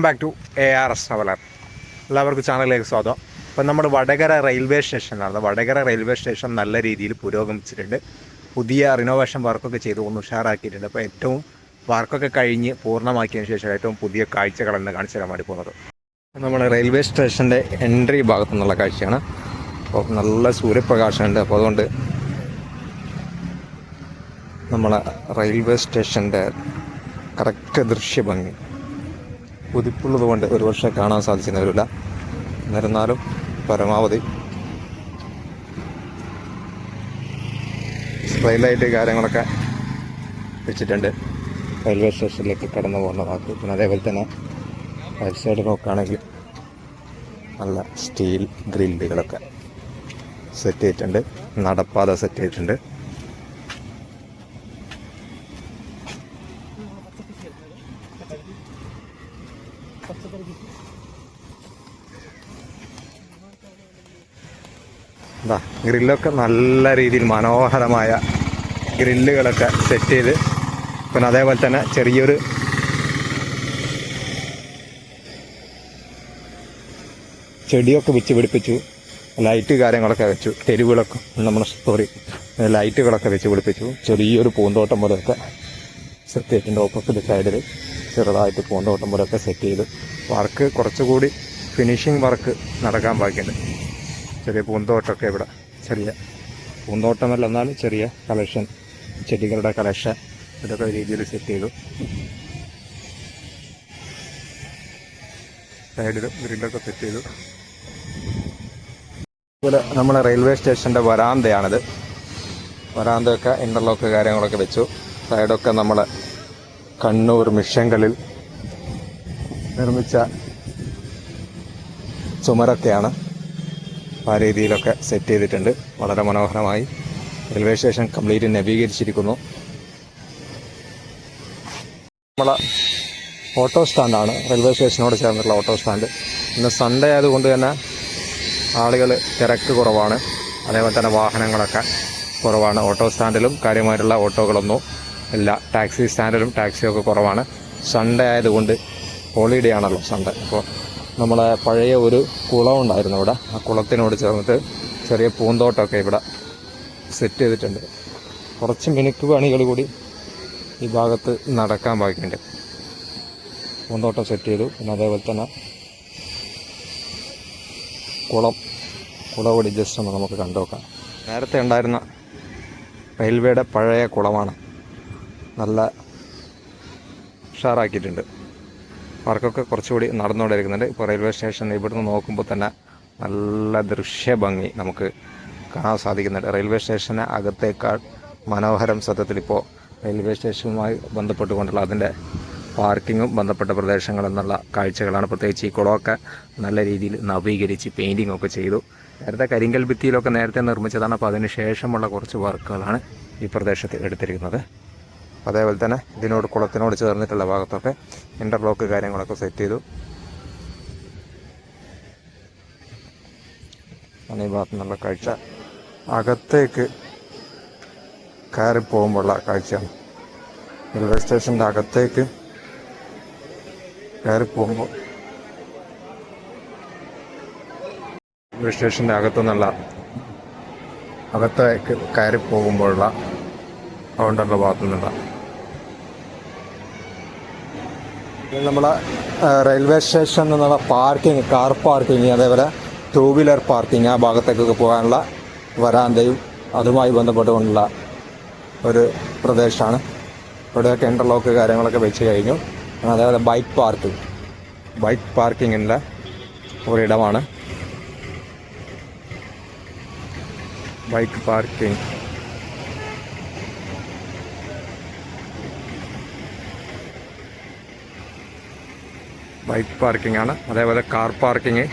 Welcome back to A R S Traveller എല്ലാവർക്കും ചാനലിലേക്ക് സ്വാഗതം. അപ്പം നമ്മൾ വടകര റെയിൽവേ സ്റ്റേഷനിലാണ്. വടകര റെയിൽവേ സ്റ്റേഷൻ നല്ല രീതിയിൽ പുരോഗമിച്ചിട്ടുണ്ട്. പുതിയ റിനോവേഷൻ വർക്കൊക്കെ ചെയ്ത് ഒന്ന് ഉഷാറാക്കിയിട്ടുണ്ട്. അപ്പോൾ ഏറ്റവും വർക്കൊക്കെ കഴിഞ്ഞ് പൂർണമാക്കിയതിന് ശേഷം ഏറ്റവും പുതിയ കാഴ്ചകളെന്ന് കാണിച്ചു തരാൻ വേണ്ടി പോകുന്നത്. നമ്മൾ റെയിൽവേ സ്റ്റേഷന്റെ എൻട്രി ഭാഗത്തു നിന്നുള്ള കാഴ്ചയാണ്. അപ്പോൾ നല്ല സൂര്യപ്രകാശമുണ്ട് അപ്പോൾ അതുകൊണ്ട് നമ്മളെ റെയിൽവേ സ്റ്റേഷന്റെ കറക്റ്റ് ദൃശ്യഭംഗി പുതിപ്പുള്ളത് കൊണ്ട് ഒരു പക്ഷേ കാണാൻ സാധിക്കുന്നവരില്ല എന്നിരുന്നാലും പരമാവധി സ്ട്രൈലായിട്ട് കാര്യങ്ങളൊക്കെ വെച്ചിട്ടുണ്ട്. റെയിൽവേ സ്റ്റേഷനിലേക്ക് കടന്നു പോകുന്ന പിന്നെ അതേപോലെ തന്നെ റൈറ്റ് സൈഡ് നോക്കുകയാണെങ്കിൽ നല്ല സ്റ്റീൽ ഗ്രില്ലുകളൊക്കെ സെറ്റ് ചെയ്തിട്ടുണ്ട്. നടപ്പാത സെറ്റ് ചെയ്തിട്ടുണ്ട്. എന്താ ഗ്രില്ലൊക്കെ നല്ല രീതിയിൽ മനോഹരമായ ഗ്രില്ലുകളൊക്കെ സെറ്റ് ചെയ്ത് പിന്നെ അതേപോലെ തന്നെ ചെറിയൊരു ചെടിയൊക്കെ വെച്ച് പിടിപ്പിച്ചു ലൈറ്റ് കാര്യങ്ങളൊക്കെ വെച്ചു തെരുവുകളൊക്കെ നമ്മുടെ സോറി ലൈറ്റുകളൊക്കെ വെച്ച് പിടിപ്പിച്ചു. ചെറിയൊരു പൂന്തോട്ടം പോലെയൊക്കെ സെറ്റ് ചെയ്തിട്ടുണ്ട് ഓപ്പോസിറ്റ് സൈഡിൽ ചെറുതായിട്ട് പൂന്തോട്ടം പോലെയൊക്കെ സെറ്റ് ചെയ്ത്. വർക്ക് കുറച്ചുകൂടി ഫിനിഷിംഗ് വർക്ക് നടക്കാൻ ബാക്കിയുണ്ട്. ചെറിയ പൂന്തോട്ടമൊക്കെ ഇവിടെ. ചെറിയ പൂന്തോട്ടമല്ല എന്നാലും ചെറിയ കളക്ഷൻ ചെടികളുടെ കളക്ഷൻ ഇതൊക്കെ രീതിയിൽ സെറ്റ് ചെയ്തു. സൈഡിലും ഗ്രില്ലൊക്കെ സെറ്റ് ചെയ്തു. അതുപോലെ നമ്മുടെ റെയിൽവേ സ്റ്റേഷന്റെ വരാന്തയാണിത്. വരാന്തയൊക്കെ ഇന്റർലോക്ക് കാര്യങ്ങളൊക്കെ വെച്ചു. സൈഡൊക്കെ നമ്മൾ കണ്ണൂർ മിഷൻകളിൽ നിർമ്മിച്ച ചുമരൊക്കെയാണ്. ആ രീതിയിലൊക്കെ സെറ്റ് ചെയ്തിട്ടുണ്ട്. വളരെ മനോഹരമായി. റെയിൽവേ സ്റ്റേഷൻ കംപ്ലീറ്റ് നവീകരിച്ചിരിക്കുന്നു. നമ്മളെ ഓട്ടോ സ്റ്റാൻഡാണ് റെയിൽവേ സ്റ്റേഷനോട് ചേർന്നിട്ടുള്ള ഓട്ടോ സ്റ്റാൻഡ് ഇന്ന് സൺഡേ ആയതുകൊണ്ട് തന്നെ ആളുകൾ തിരക്ക് കുറവാണ്. അതേപോലെ തന്നെ വാഹനങ്ങളൊക്കെ കുറവാണ്. ഓട്ടോ സ്റ്റാൻഡിലും കാര്യമായിട്ടുള്ള ഓട്ടോകളൊന്നും ഇല്ല. ടാക്സി സ്റ്റാൻഡിലും ടാക്സിയൊക്കെ കുറവാണ്. സൺഡേ ആയതുകൊണ്ട് ഹോളിഡേ ആണല്ലോ സൺഡേ അപ്പോൾ നമ്മളെ പഴയ ഒരു കുളം ഉണ്ടായിരുന്നു ഇവിടെ. ആ കുളത്തിനോട് ചേർന്നിട്ട് ചെറിയ പൂന്തോട്ടമൊക്കെ ഇവിടെ സെറ്റ് ചെയ്തിട്ടുണ്ട്. കുറച്ച് മിനുക്ക് പണികൾ കൂടി ഈ ഭാഗത്ത് നടക്കാൻ ബാക്കിയുണ്ട്. പൂന്തോട്ടം സെറ്റ് ചെയ്തു. പിന്നെ അതേപോലെ തന്നെ കുളം കുളം കൂടി ജസ്റ്റ് ഒന്ന് നമുക്ക് കണ്ടു നോക്കാം. നേരത്തെ ഉണ്ടായിരുന്ന റെയിൽവേയുടെ പഴയ കുളമാണ് നല്ല ഉഷാറാക്കിയിട്ടുണ്ട്. വർക്കൊക്കെ കുറച്ചുകൂടി നടന്നുകൊണ്ടിരിക്കുന്നുണ്ട് ഇപ്പോൾ റെയിൽവേ സ്റ്റേഷൻ ഇവിടുന്ന് നോക്കുമ്പോൾ തന്നെ നല്ല ദൃശ്യഭംഗി നമുക്ക് കാണാൻ സാധിക്കുന്നുണ്ട്. റെയിൽവേ സ്റ്റേഷന് അകത്തേക്കാൾ മനോഹരം സത്യത്തിൽ ഇപ്പോൾ റെയിൽവേ സ്റ്റേഷനുമായി ബന്ധപ്പെട്ടുകൊണ്ടുള്ള അതിന്റെ പാർക്കിങ്ങും ബന്ധപ്പെട്ട പ്രദേശങ്ങൾ എന്നുള്ള കാഴ്ചകളാണ്. പ്രത്യേകിച്ച് ഈ കുളമൊക്കെ നല്ല രീതിയിൽ നവീകരിച്ച് പെയിന്റിംഗ് ഒക്കെ ചെയ്തു. നേരത്തെ കരിങ്കൽ ഭിത്തിയിലൊക്കെ നേരത്തെ നിർമ്മിച്ചതാണ്. അപ്പോൾ അതിന് ശേഷമുള്ള കുറച്ച് വർക്കുകളാണ് ഈ പ്രദേശത്ത് എടുത്തിരിക്കുന്നത്. അതേപോലെ തന്നെ ഇതിനോട് കുളത്തിനോട് ചേർന്നിട്ടുള്ള ഭാഗത്തൊക്കെ ഇന്റർലോക്ക് കാര്യങ്ങളൊക്കെ സെറ്റ് ചെയ്തു. ഈ ഭാഗത്തു നിന്നുള്ള കാഴ്ച. അകത്തേക്ക് കയറി പോകുമ്പോഴുള്ള കാഴ്ചയാണ്. റെയിൽവേ സ്റ്റേഷന്റെ അകത്തേക്ക് കയറി പോകുമ്പോൾ റെയിൽവേ സ്റ്റേഷന്റെ അകത്തുനിന്നുള്ള അകത്തേക്ക് കയറി പോകുമ്പോഴുള്ള കൗണ്ടറിന്റെ ഭാഗത്തു നിന്നുള്ള നമ്മളെ റെയിൽവേ സ്റ്റേഷൻ എന്നുള്ള പാർക്കിംഗ് കാർ പാർക്കിംഗ് അതേപോലെ ടൂ വീലർ പാർക്കിംഗ് ആ ഭാഗത്തേക്കൊക്കെ പോകാനുള്ള വരാന്തയും അതുമായി ബന്ധപ്പെട്ടുകൊണ്ടുള്ള ഒരു പ്രദേശമാണ്. ഇവിടെയൊക്കെ ഇന്റർലോക്ക് കാര്യങ്ങളൊക്കെ വെച്ച് കഴിഞ്ഞു. അതേപോലെ ബൈക്ക് പാർക്കിംഗ്. ബൈക്ക് പാർക്കിങ്ങിന്റെ ഒരിടമാണ് ബൈക്ക് പാർക്കിംഗ്. ബൈക്ക് പാർക്കിംഗ് ആണ് അതേപോലെ കാർ പാർക്കിംഗ്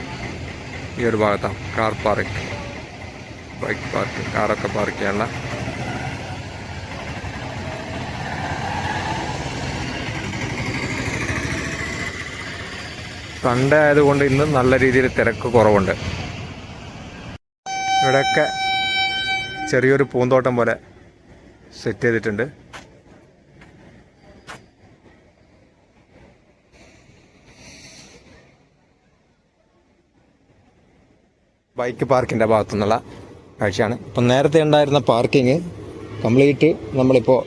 ഈ ഒരു ഭാഗത്താണ്. കാർ പാർക്ക് ബൈക്ക് പാർക്കിംഗ് കാറൊക്കെ പാർക്ക് ചെയ്യാനുള്ള സൺഡേ ആയതുകൊണ്ട് ഇന്ന് നല്ല രീതിയിൽ തിരക്ക് കുറവുണ്ട്. ഇവിടെയൊക്കെ ചെറിയൊരു പൂന്തോട്ടം പോലെ സെറ്റ് ചെയ്തിട്ടുണ്ട്. ബൈക്ക് പാർക്കിന്റെ ഭാഗത്തു നിന്നുള്ള കാഴ്ചയാണ്. ഇപ്പം നേരത്തെ ഉണ്ടായിരുന്ന പാർക്കിങ് കംപ്ലീറ്റ് നമ്മളിപ്പോൾ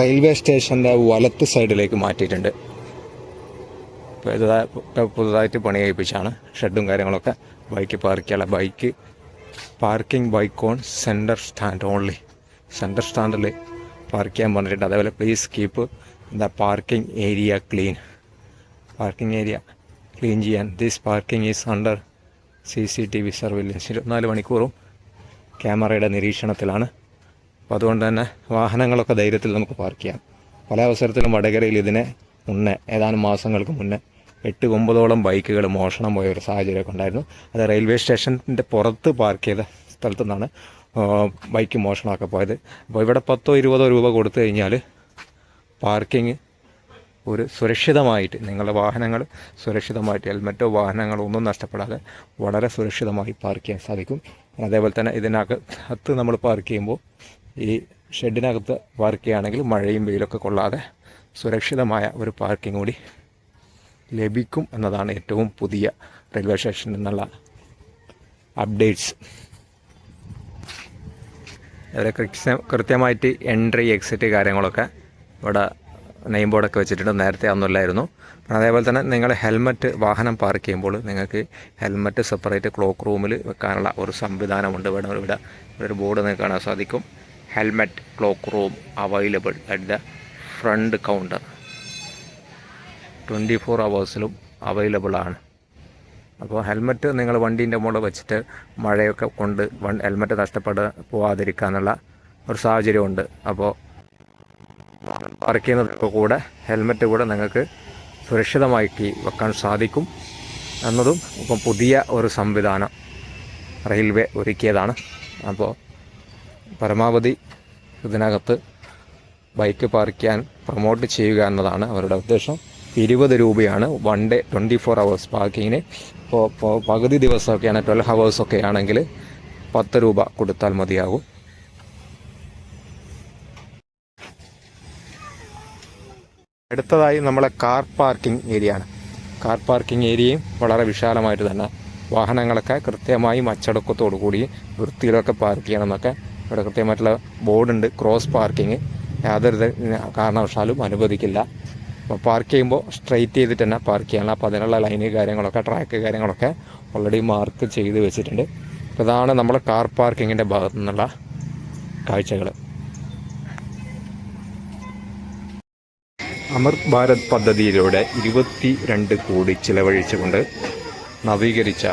റെയിൽവേ സ്റ്റേഷന്റെ വലത്ത് സൈഡിലേക്ക് മാറ്റിയിട്ടുണ്ട്. ഇപ്പോൾ പുതുതായിട്ട് പണി കഴിപ്പിച്ചാണ് ഷെഡും കാര്യങ്ങളൊക്കെ. Bike park bike parking bike on centre stand only. Centre സ്റ്റാൻഡിൽ പാർക്ക് ചെയ്യാൻ പറഞ്ഞിട്ടുണ്ട്. അതേപോലെ please keep the parking area clean. Parking area clean ചെയ്യാൻ. This parking is under C C T V surveillance ഇരുപത്തിനാല് മണിക്കൂറും ക്യാമറയുടെ നിരീക്ഷണത്തിലാണ്. അപ്പോൾ അതുകൊണ്ട് തന്നെ വാഹനങ്ങളൊക്കെ ധൈര്യത്തിൽ നമുക്ക് പാർക്ക് ചെയ്യാം. പല അവസരത്തിലും വടകരയിൽ ഇതിനെ മുന്നേ ഏതാനും മാസങ്ങൾക്ക് മുന്നേ എട്ട് ഒമ്പതോളം ബൈക്കുകൾ മോഷണം പോയ ഒരു സാഹചര്യമൊക്കെ ഉണ്ടായിരുന്നു. അത് റെയിൽവേ സ്റ്റേഷന്റെ പുറത്ത് പാർക്ക് ചെയ്ത സ്ഥലത്തു നിന്നാണ് ബൈക്ക് മോഷണമൊക്കെ പോയത്. അപ്പോൾ ഇവിടെ പത്തോ ഇരുപതോ രൂപ കൊടുത്തു കഴിഞ്ഞാൽ പാർക്കിംഗ് ഒരു സുരക്ഷിതമായിട്ട് നിങ്ങളുടെ വാഹനങ്ങൾ സുരക്ഷിതമായിട്ട് ഹെൽമറ്റോ വാഹനങ്ങളോ ഒന്നും നഷ്ടപ്പെടാതെ വളരെ സുരക്ഷിതമായി പാർക്ക് ചെയ്യാൻ സാധിക്കും. അതേപോലെ തന്നെ ഇതിനകത്ത് നമ്മൾ പാർക്ക് ചെയ്യുമ്പോൾ ഈ ഷെഡിനകത്ത് പാർക്ക് ചെയ്യുകയാണെങ്കിൽ മഴയും വെയിലൊക്കെ കൊള്ളാതെ സുരക്ഷിതമായ ഒരു പാർക്കിംഗ് കൂടി ലഭിക്കും എന്നതാണ് ഏറ്റവും പുതിയ റെയിൽവേ സ്റ്റേഷനിൽ നിന്നുള്ള അപ്ഡേറ്റ്സ് ഇവിടെ കൃത്യ- കൃത്യമായിട്ട് എൻട്രി എക്സിറ്റ് കാര്യങ്ങളൊക്കെ ഇവിടെ നെയിം ബോർഡൊക്കെ വെച്ചിട്ടുണ്ട്. നേരത്തെ അന്നല്ലായിരുന്നു അതേപോലെ തന്നെ നിങ്ങൾ ഹെൽമറ്റ് വാഹനം പാർക്ക് ചെയ്യുമ്പോൾ നിങ്ങൾക്ക് ഹെൽമറ്റ് സെപ്പറേറ്റ് ക്ലോക്ക് റൂമിൽ വെക്കാനുള്ള ഒരു സംവിധാനമുണ്ട്. വേണം ഇവിടെ ഒരു ബോർഡ് നിങ്ങൾക്ക് കാണാൻ സാധിക്കും. Helmet cloakroom available at the front counter. Twenty four അവേഴ്സിലും available ആണ്. അപ്പോൾ ഹെൽമറ്റ് നിങ്ങൾ വണ്ടീന്റെ മുകളിൽ വെച്ചിട്ട് മഴയൊക്കെ കൊണ്ട് ഹെൽമറ്റ് നഷ്ടപ്പെടാൻ പോകാതിരിക്കാനുള്ള ഒരു സാഹചര്യമുണ്ട്. അപ്പോൾ പാർക്ക് ചെയ്യുന്നതൊക്കെ കൂടെ ഹെൽമറ്റ് കൂടെ നിങ്ങൾക്ക് സുരക്ഷിതമാക്കി വെക്കാൻ സാധിക്കും എന്നതും ഇപ്പം പുതിയ ഒരു സംവിധാനം റെയിൽവേ ഒരുക്കിയതാണ്. അപ്പോൾ പരമാവധി ഇതിനകത്ത് ബൈക്ക് പാർക്ക് ചെയ്യാൻ പ്രൊമോട്ട് ചെയ്യുക എന്നതാണ് അവരുടെ ഉദ്ദേശം. ഇരുപത് രൂപയാണ് one day twenty four hours പാർക്കിങ്ങിന് ഇപ്പോൾ പകുതി ദിവസമൊക്കെയാണ് ട്വൽവ് ഹവേഴ്സൊക്കെ ആണെങ്കിൽ പത്ത് രൂപ കൊടുത്താൽ മതിയാകും. അടുത്തതായി നമ്മളെ കാർ പാർക്കിംഗ് ഏരിയ ആണ്. കാർ പാർക്കിംഗ് ഏരിയയും വളരെ വിശാലമായിട്ട് തന്നെ വാഹനങ്ങളൊക്കെ കൃത്യമായും അച്ചടക്കത്തോടു കൂടി വൃത്തിയിലൊക്കെ പാർക്ക് ചെയ്യണമെന്നൊക്കെ ഇവിടെ കൃത്യമായിട്ടുള്ള ബോർഡുണ്ട് ക്രോസ് പാർക്കിംഗ് യാതൊരു കാരണവശാലും അനുവദിക്കില്ല. അപ്പോൾ പാർക്ക് ചെയ്യുമ്പോൾ സ്ട്രൈറ്റ് ചെയ്തിട്ട് തന്നെ പാർക്ക് ചെയ്യണം അപ്പോൾ അതിനുള്ള ലൈന് കാര്യങ്ങളൊക്കെ ട്രാക്ക് കാര്യങ്ങളൊക്കെ ഓൾറെഡി മാർക്ക് ചെയ്ത് വെച്ചിട്ടുണ്ട്. ഇതാണ് നമ്മുടെ കാർ പാർക്കിങ്ങിന്റെ ഭാഗത്തു നിന്നുള്ള കാഴ്ചകൾ അമൃത് ഭാരത് പദ്ധതിയിലൂടെ ഇരുപത്തി രണ്ട് കോടി ചിലവഴിച്ചുകൊണ്ട് നവീകരിച്ച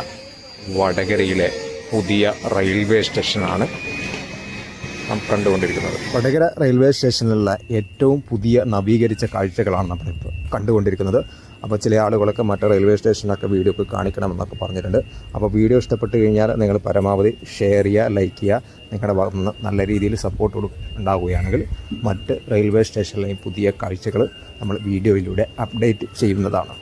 വടകരയിലെ പുതിയ റെയിൽവേ സ്റ്റേഷനാണ് നാം കണ്ടുകൊണ്ടിരിക്കുന്നത്. വടകര റെയിൽവേ സ്റ്റേഷനിലുള്ള ഏറ്റവും പുതിയ നവീകരിച്ച കാഴ്ചകളാണ് നമ്മളിപ്പോൾ കണ്ടുകൊണ്ടിരിക്കുന്നത്. അപ്പോൾ ചില ആളുകളൊക്കെ മറ്റ് റെയിൽവേ സ്റ്റേഷനിലൊക്കെ വീഡിയോ ഒക്കെ കാണിക്കണമെന്നൊക്കെ പറഞ്ഞിട്ടുണ്ട്. അപ്പോൾ വീഡിയോ ഇഷ്ടപ്പെട്ട് കഴിഞ്ഞാൽ നിങ്ങൾ പരമാവധി ഷെയർ ചെയ്യുക ലൈക്ക് ചെയ്യുക. നിങ്ങളുടെ ഭാഗത്തു നിന്ന് നല്ല രീതിയിൽ സപ്പോർട്ട് ഉണ്ടാവുകയാണെങ്കിൽ മറ്റ് റെയിൽവേ സ്റ്റേഷനിലെയും പുതിയ കാഴ്ചകൾ നമ്മൾ വീഡിയോയിലൂടെ അപ്ഡേറ്റ് ചെയ്യുന്നതാണ്.